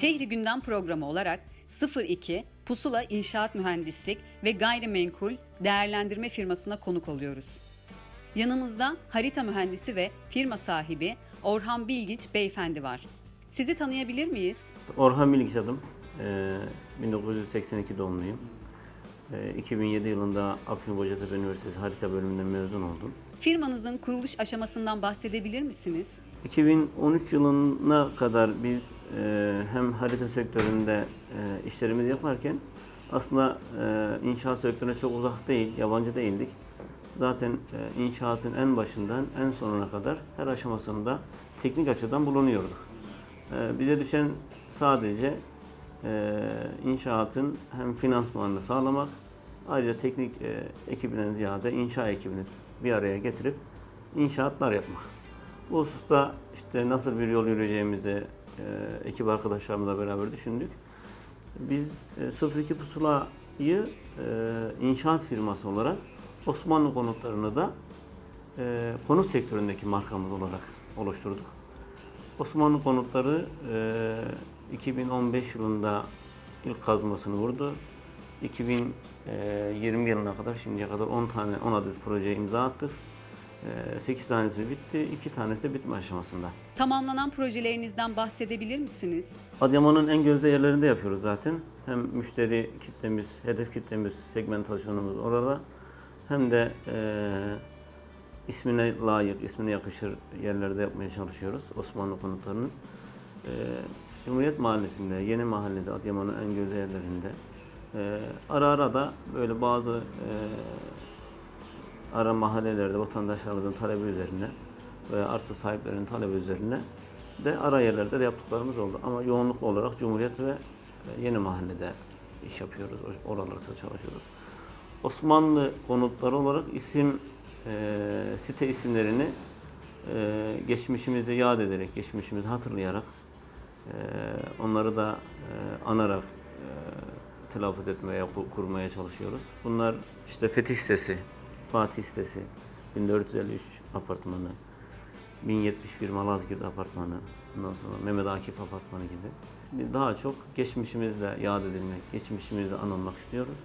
Şehri Gündem programı olarak 02 Pusula İnşaat Mühendislik ve Gayrimenkul Değerlendirme firmasına konuk oluyoruz. Yanımızda harita mühendisi ve firma sahibi Orhan Bilgiç beyefendi var. Sizi tanıyabilir miyiz? Orhan Bilgiç adım. Ee, 1982 doğumluyum. Ee, 2007 yılında Afyon Kocatepe Üniversitesi Harita Bölümünden mezun oldum. Firmanızın kuruluş aşamasından bahsedebilir misiniz? 2013 yılına kadar biz e, hem harita sektöründe e, işlerimizi yaparken aslında e, inşaat sektörüne çok uzak değil, yabancı değildik. Zaten e, inşaatın en başından en sonuna kadar her aşamasında teknik açıdan bulunuyorduk. E, bize düşen sadece e, inşaatın hem finansmanını sağlamak, ayrıca teknik e, ekibinden ziyade inşa ekibini bir araya getirip inşaatlar yapmak. Bu hususta işte nasıl bir yol yürüyeceğimizi e, ekip arkadaşlarımızla beraber düşündük. Biz e, 02 Pusula'yı e, inşaat firması olarak Osmanlı konutlarını da e, konut sektöründeki markamız olarak oluşturduk. Osmanlı konutları e, 2015 yılında ilk kazmasını vurdu. 2020 yılına kadar şimdiye kadar 10 tane 10 adet projeye imza attık. 8 tanesi bitti, 2 tanesi de bitme aşamasında. Tamamlanan projelerinizden bahsedebilir misiniz? Adıyaman'ın en gözde yerlerinde yapıyoruz zaten. Hem müşteri kitlemiz, hedef kitlemiz, segmentasyonumuz orada. Hem de e, ismine layık, ismine yakışır yerlerde yapmaya çalışıyoruz Osmanlı konutlarının. E, Cumhuriyet Mahallesi'nde, Yeni Mahalle'de, Adıyaman'ın en gözde yerlerinde. E, ara ara da böyle bazı e, ara mahallelerde vatandaşlarımızın talebi üzerine ve arsa sahiplerinin talebi üzerine de ara yerlerde de yaptıklarımız oldu. Ama yoğunluklu olarak Cumhuriyet ve e, Yeni Mahalle'de iş yapıyoruz. Oralarda çalışıyoruz. Osmanlı konutları olarak isim e, site isimlerini e, geçmişimizi yad ederek, geçmişimizi hatırlayarak e, onları da e, anarak e, telaffuz etmeye, ku- kurmaya çalışıyoruz. Bunlar işte Fetih sitesi, Fatih sitesi, 1453 apartmanı, 1071 Malazgirt apartmanı, ondan sonra Mehmet Akif apartmanı gibi. Biz Daha çok geçmişimizle yad edilmek, geçmişimizle anılmak istiyoruz.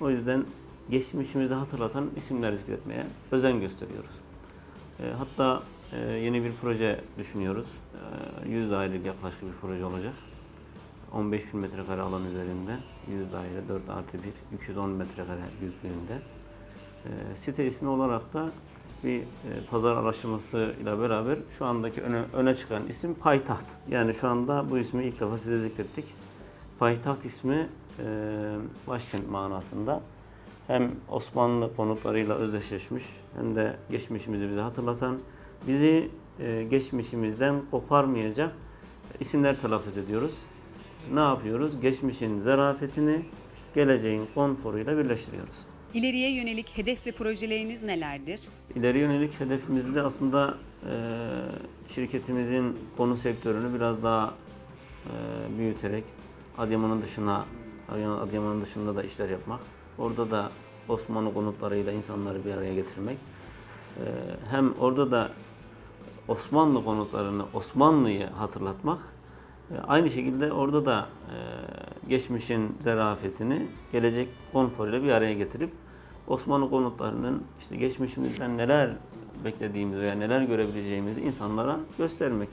O yüzden geçmişimizi hatırlatan isimler zikretmeye özen gösteriyoruz. E, hatta e, yeni bir proje düşünüyoruz. E, 100 dairelik yaklaşık bir proje olacak. 15 bin metrekare alan üzerinde 100 daire 4 artı 1 210 metrekare büyüklüğünde. E, site ismi olarak da bir e, pazar araştırması ile beraber şu andaki öne, öne çıkan isim Payitaht. Yani şu anda bu ismi ilk defa size zikrettik. Payitaht ismi e, başkent manasında hem Osmanlı konutlarıyla özdeşleşmiş hem de geçmişimizi bize hatırlatan, bizi e, geçmişimizden koparmayacak isimler telaffuz ediyoruz. Ne yapıyoruz? Geçmişin zarafetini geleceğin konforuyla birleştiriyoruz. İleriye yönelik hedef ve projeleriniz nelerdir? İleri yönelik hedefimizde aslında e, şirketimizin konu sektörünü biraz daha e, büyüterek Adıyaman'ın dışına, Adıyaman- Adıyaman'ın dışında da işler yapmak. Orada da Osmanlı konutlarıyla insanları bir araya getirmek. E, hem orada da Osmanlı konutlarını, Osmanlı'yı hatırlatmak. Aynı şekilde orada da geçmişin zarafetini gelecek konforuyla bir araya getirip Osmanlı konutlarının işte geçmişimizden neler beklediğimizi veya neler görebileceğimizi insanlara göstermek.